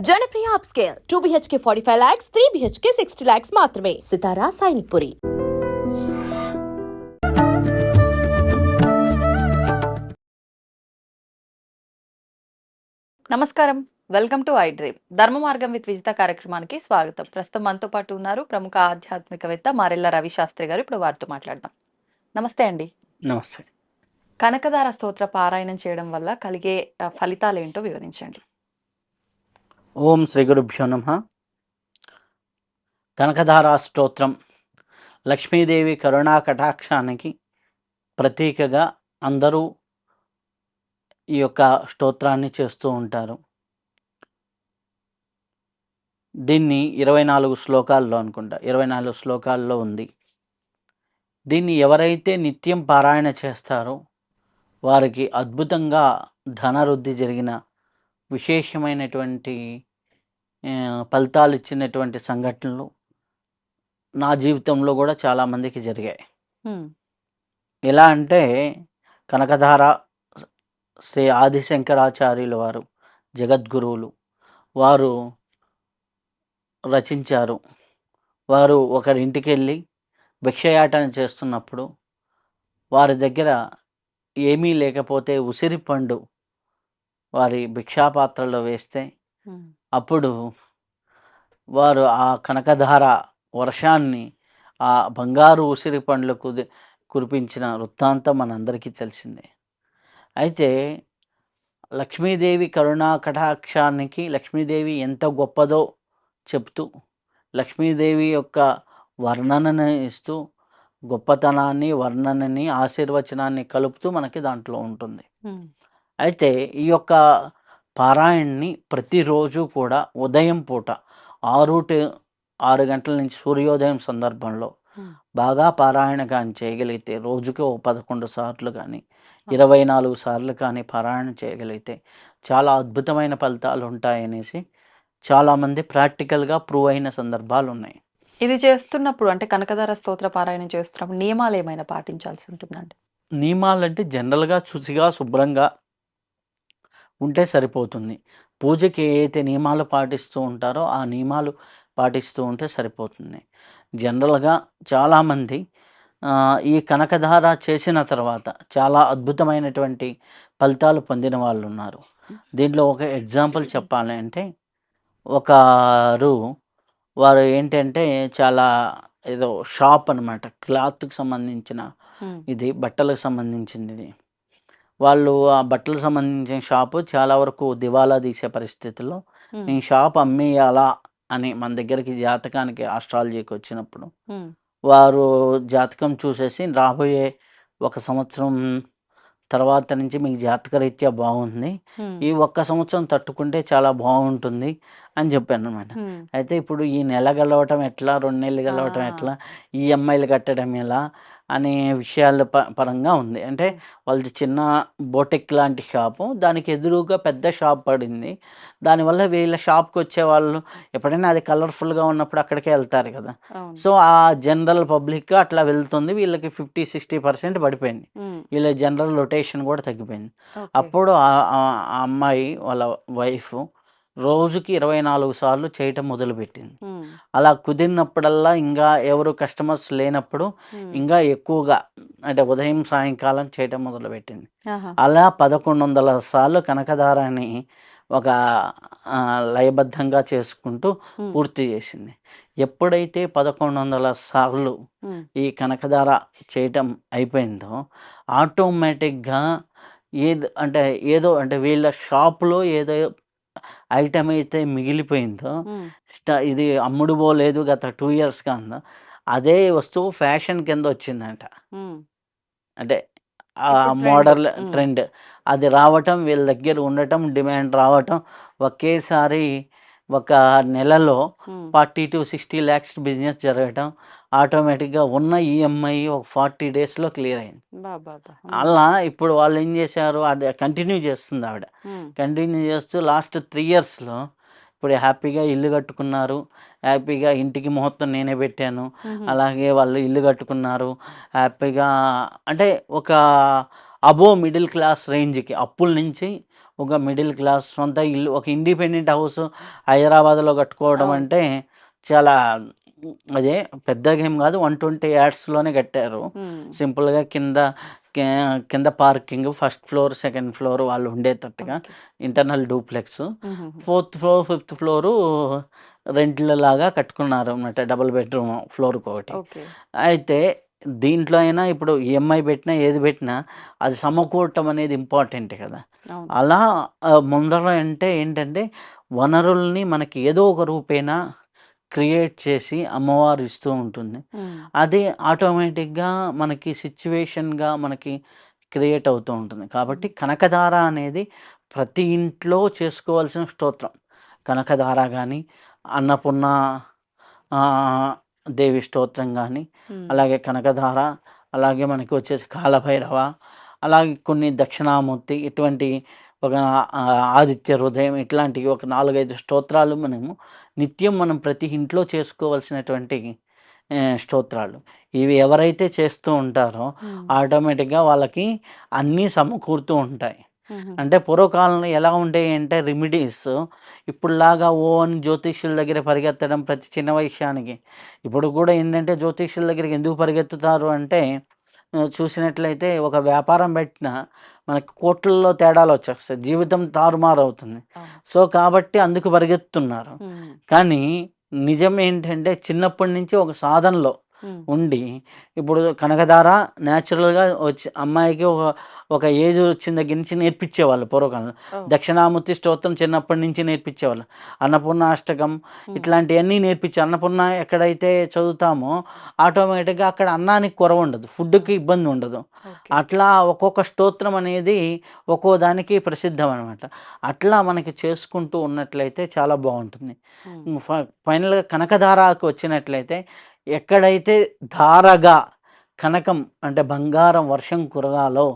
Janapriya upscale. Two BHK forty five lakhs three BHK sixty lakhs మాత్రమే. సితారా సైనిక్ పురి. నమస్కారం. Welcome to iDream. ధర్మ మార్గం with Vijitha కార్యక్రమానికి స్వాగతం. ప్రస్తుతం మనతో పాటు ఉన్నారు ప్రముఖ ఆధ్యాత్మికవేత్త మారెల్ల రవి శాస్త్రి గారు. ఇప్పుడు వారితో మాట్లాడదాం. నమస్తే అండి. నమస్తే. కనకదార స్తోత్ర పారాయణం చేయడం వల్ల కలిగే ఫలితాలు ఏంటో వివరించండి. ఓం శ్రీ గురుభ్యో నమ. కనకధారా స్తోత్రం. లక్ష్మీదేవి కరుణా కటాక్షానికి ప్రతీకగా అందరూ ఈ యొక్క స్తోత్రాన్ని చేస్తూ ఉంటారు. దీన్ని ఇరవై నాలుగు శ్లోకాల్లో అనుకుంటా. ఇరవై నాలుగు శ్లోకాల్లో ఉంది. దీన్ని ఎవరైతే నిత్యం పారాయణ చేస్తారో వారికి అద్భుతంగా ధనరుద్ధి జరిగిన విశేషమైనటువంటి ఫలితాలు ఇచ్చినటువంటి సంఘటనలు నా జీవితంలో కూడా చాలామందికి జరిగాయి. ఎలా అంటే కనకధార శ్రీ ఆదిశంకరాచార్యుల వారు జగద్గురువులు వారు రచించారు. వారు ఒకరింటికి వెళ్ళి భిక్షయాటన చేస్తున్నప్పుడు వారి దగ్గర ఏమీ లేకపోతే ఉసిరి పండు వారి భిక్షాపాత్రలో వేస్తే అప్పుడు వారు ఆ కనకధార వర్షాన్ని ఆ బంగారు ఉసిరి పండ్లకు కురిపించిన వృత్తాంతం మనందరికీ తెలిసిందే. అయితే లక్ష్మీదేవి కరుణా కటాక్షానికి లక్ష్మీదేవి ఎంత గొప్పదో చెప్తూ లక్ష్మీదేవి యొక్క వర్ణనను ఇస్తూ గొప్పతనాన్ని వర్ణనని ఆశీర్వచనాన్ని కలుపుతూ మనకి దాంట్లో ఉంటుంది. అయితే ఈ యొక్క పారాయణని ప్రతిరోజు కూడా ఉదయం పూట ఆరు టు ఆరు గంటల నుంచి సూర్యోదయం సందర్భంలో. బాగా పారాయణ కానీ చేయగలిగితే రోజుకి ఓ పదకొండు సార్లు కానీ ఇరవై నాలుగు సార్లు కానీ పారాయణ చేయగలిగితే చాలా అద్భుతమైన ఫలితాలు ఉంటాయనేసి చాలామంది ప్రాక్టికల్గా ప్రూవ్ అయిన సందర్భాలు ఉన్నాయి. ఇది చేస్తున్నప్పుడు అంటే కనకదార స్తోత్ర పారాయణం చేస్తున్నప్పుడు నియమాలు ఏమైనా పాటించాల్సి ఉంటుందండి? నియమాలంటే జనరల్గా శుచిగా శుభ్రంగా ఉంటే సరిపోతుంది. పూజకి ఏ అయితే నియమాలు పాటిస్తూ ఉంటారో ఆ నియమాలు పాటిస్తూ ఉంటే సరిపోతుంది. జనరల్గా చాలామంది ఈ కనకధార చేసిన తర్వాత చాలా అద్భుతమైనటువంటి ఫలితాలు పొందిన వాళ్ళు ఉన్నారు దీంట్లో ఒక ఎగ్జాంపుల్ చెప్పాలి అంటే ఒకరు వారు ఏంటంటే చాలా ఏదో షాప్ అనమాట క్లాత్కి సంబంధించిన ఇది బట్టలకు సంబంధించింది. ఇది వాళ్ళు ఆ బట్టలకు సంబంధించిన షాపు చాలా వరకు దివాలా తీసే పరిస్థితుల్లో ఈ షాప్ అమ్మేయాలా అని మన దగ్గరికి జాతకానికి ఆస్ట్రాలజీకి వచ్చినప్పుడు వారు జాతకం చూసేసి రాబోయే ఒక సంవత్సరం తర్వాత నుంచి మీకు జాతకరీత్యా బాగుంది. ఈ ఒక్క సంవత్సరం తట్టుకుంటే చాలా బాగుంటుంది. అని చెప్పాను అనమాట అయితే ఇప్పుడు ఈ నెల గలవటం ఎట్లా? రెండు నెలలు గలవటం. ఎట్లా? ఈఎంఐలు కట్టడం ఎలా? అనే విషయాల ప పరంగా ఉంది. అంటే వాళ్ళది చిన్న బోటెక్ లాంటి షాపు. దానికి ఎదురుగా పెద్ద షాప్ పడింది. దానివల్ల వీళ్ళ షాప్కి వచ్చే వాళ్ళు ఎప్పుడైనా అది కలర్ఫుల్గా ఉన్నప్పుడు అక్కడికే వెళ్తారు కదా. సో ఆ జనరల్ పబ్లిక్ అట్లా వెళ్తుంది. వీళ్ళకి ఫిఫ్టీ సిక్స్టీ పర్సెంట్ పడిపోయింది. వీళ్ళ జనరల్ రొటేషన్ కూడా తగ్గిపోయింది. అప్పుడు ఆ అమ్మాయి వాళ్ళ వైఫ్ రోజుకి ఇరవై నాలుగు సార్లు చేయటం మొదలుపెట్టింది. అలా కుదిరినప్పుడల్లా ఇంకా ఎవరు కస్టమర్స్ లేనప్పుడు ఇంకా ఎక్కువగా అంటే ఉదయం సాయంకాలం చేయటం మొదలుపెట్టింది. అలా పదకొండు వందల సార్లు కనకదారాన్ని ఒక లయబద్ధంగా చేసుకుంటూ పూర్తి చేసింది. ఎప్పుడైతే పదకొండు వందల సార్లు ఈ కనకధార చేయటం అయిపోయిందో ఆటోమేటిక్గా ఏదో అంటే ఏదో అంటే వీళ్ళ షాపులో ఏదో ఐటమ్ అయితే మిగిలిపోయిందో స్ట- ఇది అమ్ముడు పోలేదు గత టూ ఇయర్స్గా ఉందో అదే వస్తువు ఫ్యాషన్ కింద వచ్చిందంట అంటే ఆ ఇప్పుడు. మోడల్. ట్రెండ్ అది రావటం వీళ్ళ దగ్గర ఉండటం డిమాండ్ రావటం ఒకేసారి ఒక నెలలో forty to sixty lakhs business జరగటం ఆటోమేటిక్గా ఉన్న ఈఎంఐ ఒక ఫార్టీ డేస్లో క్లియర్ అయింది. అలా ఇప్పుడు వాళ్ళు ఏం చేశారు అది కంటిన్యూ చేస్తుంది ఆవిడ. కంటిన్యూ చేస్తూ లాస్ట్ త్రీ ఇయర్స్లో ఇప్పుడు హ్యాపీగా ఇల్లు కట్టుకున్నారు హ్యాపీగా ఇంటికి ముహూర్తం నేనే పెట్టాను. అలాగే వాళ్ళు ఇల్లు కట్టుకున్నారు హ్యాపీగా అంటే ఒక అబో మిడిల్ క్లాస్ రేంజ్కి అప్పుల నుంచి ఒక మిడిల్ క్లాస్ సొంత ఇల్లు ఒక ఇండిపెండెంట్ హౌస్ హైదరాబాద్లో కట్టుకోవడం. అంటే చాలా అదే పెద్దగా ఏం కాదు వన్ ట్వంటీ యాడ్స్లోనే కట్టారు సింపుల్గా కింద కింద parking first floor second floor వాళ్ళు ఉండేటట్టుగా. Internal duplex. Fourth floor fifth floor రెంట్ల లాగా కట్టుకున్నారు అన్నమాట డబుల్ బెడ్రూమ్ ఫ్లోర్కి ఒకటి అయితే దీంట్లో అయినా ఇప్పుడు ఈఎంఐ పెట్టినా ఏది పెట్టినా అది సమకూడటం అనేది ఇంపార్టెంట్ కదా. అలా ముందర అంటే ఏంటంటే వనరుల్ని మనకి ఏదో ఒక రూపేణ క్రియేట్ చేసి అమ్మవారు ఇస్తూ ఉంటుంది. అది ఆటోమేటిక్గా మనకి సిచ్యువేషన్గా మనకి క్రియేట్ అవుతూ ఉంటుంది. కాబట్టి కనకధార అనేది ప్రతి ఇంట్లో చేసుకోవాల్సిన స్తోత్రం. కనకధార కానీ అన్నపూర్ణ దేవి స్తోత్రం కానీ అలాగే కనకధార అలాగే మనకి వచ్చేసి కాలభైరవ అలాగే కొన్ని దక్షిణామూర్తి ఇటువంటి ఒక ఆదిత్య హృదయం ఇట్లాంటివి ఒక నాలుగైదు స్తోత్రాలు మనము నిత్యం మనం ప్రతి ఇంట్లో చేసుకోవాల్సినటువంటి స్తోత్రాలు. ఇవి ఎవరైతే చేస్తూ ఉంటారో ఆటోమేటిక్గా వాళ్ళకి అన్నీ సమకూరుతూ ఉంటాయి. అంటే పూర్వకాలంలో ఎలా ఉండేవి అంటే రెమిడీస్ ఇప్పుడులాగా ఓ అని జ్యోతిష్యుల దగ్గర పరిగెత్తడం ప్రతి చిన్న విషయానికి ఇప్పుడు కూడా ఏంటంటే జ్యోతిష్యుల దగ్గరికి ఎందుకు పరిగెత్తుతారు అంటే చూసినట్లయితే ఒక వ్యాపారం పెట్టిన మనకి కోట్లలో తేడాలు వచ్చేస్తాయి. జీవితం తారుమారు అవుతుంది. సో కాబట్టి అందుకు పరిగెత్తుతున్నారు. కానీ నిజం ఏంటంటే చిన్నప్పటి నుంచి ఒక సాధనలో ఉండి ఇప్పుడు కనకధార న్యాచురల్గా వచ్చి అమ్మాయికి ఒక ఒక ఏజ్ వచ్చిన దగ్గర నుంచి నేర్పించేవాళ్ళు పూర్వకాలంలో దక్షిణామూర్తి స్తోత్రం చిన్నప్పటి నుంచి నేర్పించేవాళ్ళు అన్నపూర్ణ అష్టకం ఇట్లాంటివన్నీ నేర్పించి అన్నపూర్ణ ఎక్కడైతే చదువుతామో ఆటోమేటిక్గా అక్కడ అన్నానికి కొరవ ఉండదు ఫుడ్కి ఇబ్బంది ఉండదు. అట్లా ఒక్కొక్క స్తోత్రం అనేది ఒక్కో దానికి ప్రసిద్ధం అనమాట అట్లా మనకి చేసుకుంటూ ఉన్నట్లయితే చాలా బాగుంటుంది. ఫైనల్గా కనకధారకు వచ్చినట్లయితే ఎక్కడైతే ధారగా కనకం అంటే బంగారం వర్షం కురగాలో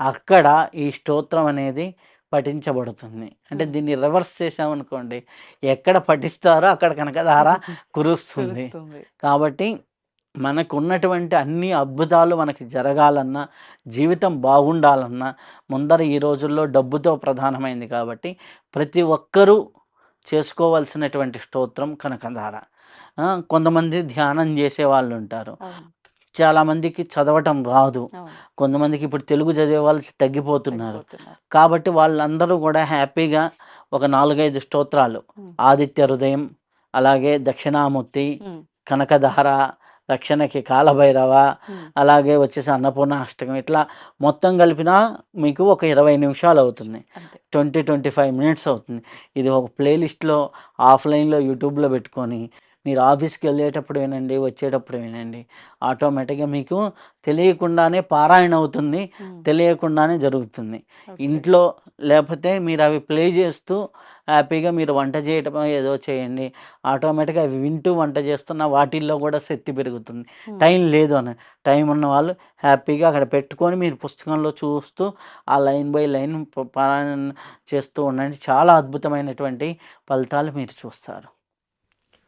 అక్కడ ఈ స్తోత్రం అనేది పఠించబడుతుంది. అంటే. దీన్ని రివర్స్ చేసామనుకోండి ఎక్కడ పఠిస్తారో అక్కడ కనకధార కురుస్తుంది. కాబట్టి మనకు ఉన్నటువంటి అన్ని అద్భుతాలు మనకి జరగాలన్నా జీవితం బాగుండాలన్నా ముందర ఈ రోజుల్లో డబ్బుతో ప్రధానమైంది కాబట్టి ప్రతి ఒక్కరూ చేసుకోవాల్సినటువంటి స్తోత్రం కనకధార. కొంతమంది ధ్యానం చేసే వాళ్ళు ఉంటారు చాలామందికి చదవటం రాదు. కొంతమందికి ఇప్పుడు తెలుగు చదివే వాళ్ళు తగ్గిపోతున్నారు. కాబట్టి వాళ్ళందరూ కూడా హ్యాపీగా ఒక నాలుగైదు స్తోత్రాలు. ఆదిత్య హృదయం అలాగే దక్షిణామూర్తి కనకధార రక్షణకి కాలభైరవ అలాగే వచ్చేసి అన్నపూర్ణ అష్టకం ఇట్లా మొత్తం కలిపినా మీకు ఒక ఇరవై నిమిషాలు అవుతుంది. ట్వంటీ ట్వంటీ ఫైవ్ మినిట్స్ అవుతుంది. ఇది ఒక ప్లేలిస్ట్లో ఆఫ్లైన్లో యూట్యూబ్లో పెట్టుకొని మీరు ఆఫీస్కి వెళ్ళేటప్పుడు వినండి వచ్చేటప్పుడు వినండి. ఆటోమేటిక్గా మీకు తెలియకుండానే పారాయణ అవుతుంది తెలియకుండానే జరుగుతుంది. ఇంట్లో లేకపోతే మీరు అవి ప్లే చేస్తూ హ్యాపీగా మీరు వంట చేయటం ఏదో చేయండి. ఆటోమేటిక్గా అవి వింటూ వంట చేస్తున్న వాటిల్లో కూడా శక్తి పెరుగుతుంది. టైం లేదు అని టైం ఉన్న వాళ్ళు హ్యాపీగా అక్కడ పెట్టుకొని మీరు పుస్తకంలో చూస్తూ ఆ లైన్ బై లైన్ పారాయణ చేస్తూ ఉండండి. చాలా అద్భుతమైనటువంటి ఫలితాలు మీరు చూస్తారు.